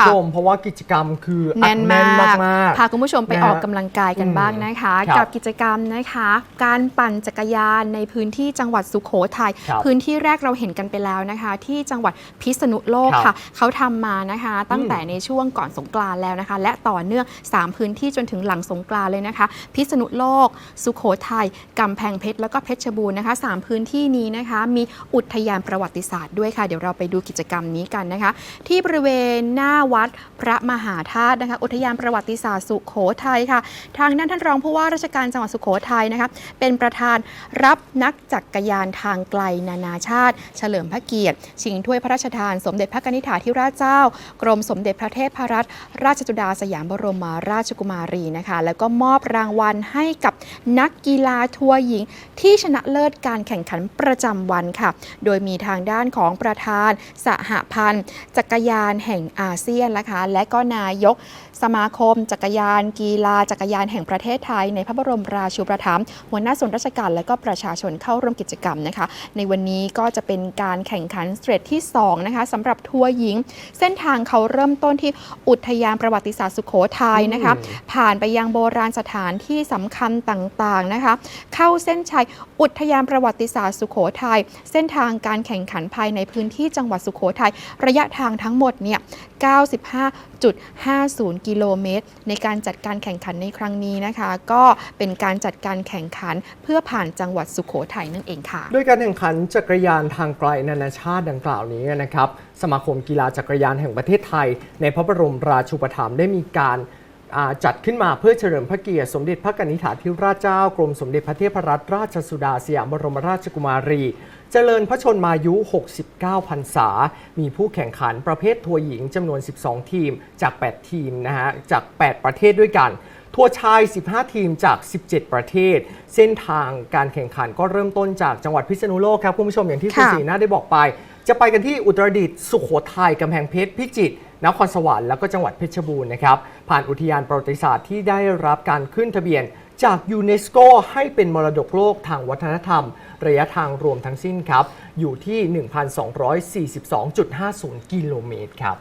ค่ะชมเพราะว่ากิจกรรมคืออัแน่ดนแน่นมาก มากพาคุณผู้ชมไปนะฮะออกกำลังกายกันอืมบ้างนะคะ ครับกับกิจกรรมนะคะ การปั่นจักรยานในพื้นที่จังหวัดสุโขทัยครับพื้นที่แรกเราเห็นกันไปแล้วนะคะ ที่จังหวัดพิษณุโลกครัค่ะบเขาทำมานะคะ ตั้งอืมแต่ในช่วงก่อนสงกรานต์แล้วนะคะ และต่อเนื่อง 3 พื้นที่จนถึงหลังสงกรานต์เลยนะคะ พิษณุโลก สุโขทัยกำแพงเพชรแล้วก็เพชรบูรณ์นะคะสามพื้นที่นี้นะคะ มีอุทยานประวัติศาสตร์ด้วยค่ะ เดี๋ยวเราไปดูกิจกรรมนี้กันนะคะ ที่บริเวณหน้าวัด พระมหาธาตุนะคะอุทยานประวัติศาสตร์สุโขทัยค่ะ ทางด้านท่านรองผู้ว่าราชการจังหวัดสุโขทัยนะคะเป็นประธานรับนักจักรยานทางไกลนานาชาติ เฉลิมพระเกียรติ ชิงถ้วยพระราชทาน สมเด็จพระนิธิาธิราชเจ้า กรมสมเด็จพระเทพรัตนราชสุดาสยามบรมราชกุมารีนะคะ แล้วก็มอบรางวัลให้กับนักกีฬาทัวร์หญิง ที่ชนะเลิศการแข่งขันประจำวันค่ะ โดยมีทางด้านของประธานสหพันธ์ จักรยานแห่งอาเซียนนะคะ และก็นายกสมาคม จักรยาน กีฬา จักรยานแห่งประเทศไทย ในพระบรมราชูปถัมภ์หัวหน้าส่วนราชการและก็ประชาชนเข้าร่วมกิจกรรมนะคะ ในวันนี้ก็จะเป็นการแข่งขันสเตรทที่ 2 นะคะสำหรับทัวร์หญิง เส้นทางเขาเริ่มต้นที่อุทยานประวัติศาสตร์สุโขทัยนะคะอืมผ่านไปยังโบราณสถานที่สำคัญต่างๆนะคะ เข้าเส้นชัยอุทยานประวัติศาสตร์สุโขทัยเส้นทางการแข่งขันภายในพื้นที่จังหวัดสุโขทัยระยะทางทั้งหมดเนี่ย95.50 กิโลเมตร ในการจัดการแข่งขันในครั้งนี้นะคะ ก็เป็นการจัดการแข่งขันเพื่อผ่านจังหวัดสุโขทัยนั่นเองค่ะ ด้วยการแข่งขันจักรยานทางไกลนานาชาติดังกล่าวนี้นะครับ สมาคมกีฬาจักรยานแห่งประเทศไทย ในพระบรมราชูปถัมภ์ได้มีการ จัดขึ้นมาเพื่อเฉลิมพระเกียรติสมเด็จพระกนิษฐาธิราชเจ้ากรมสมเด็จพระเทพรัตนราชสุดาสยามบรมราชกุมารี เจริญพระชนมายุ 69 พรรษา มีผู้แข่งขันประเภททัวร์หญิงจำนวน 12 ทีมจาก 8 ทีมนะฮะจาก 8 ประเทศด้วยกันทัวร์ชาย 15 ทีมจาก 17 ประเทศ เส้นทางการแข่งขันก็เริ่มต้นจากจังหวัดพิษณุโลกครับคุณผู้ชมอย่างที่คุณค่ะสีน่าได้บอกไป จะไปกันที่อุตรดิตถ์สุโขทัยกำแพงเพชรพิจิตร นครสวรรค์แล้วก็จังหวัดเพชรบูรณ์นะครับ ผ่านอุทยานประวัติศาสตร์ที่ได้รับการขึ้นทะเบียนจากยูเนสโกให้เป็นมรดกโลกทางวัฒนธรรม ระยะทางรวมทั้งสิ้นครับ อยู่ที่ 1,242.50 กิโลเมตรครับ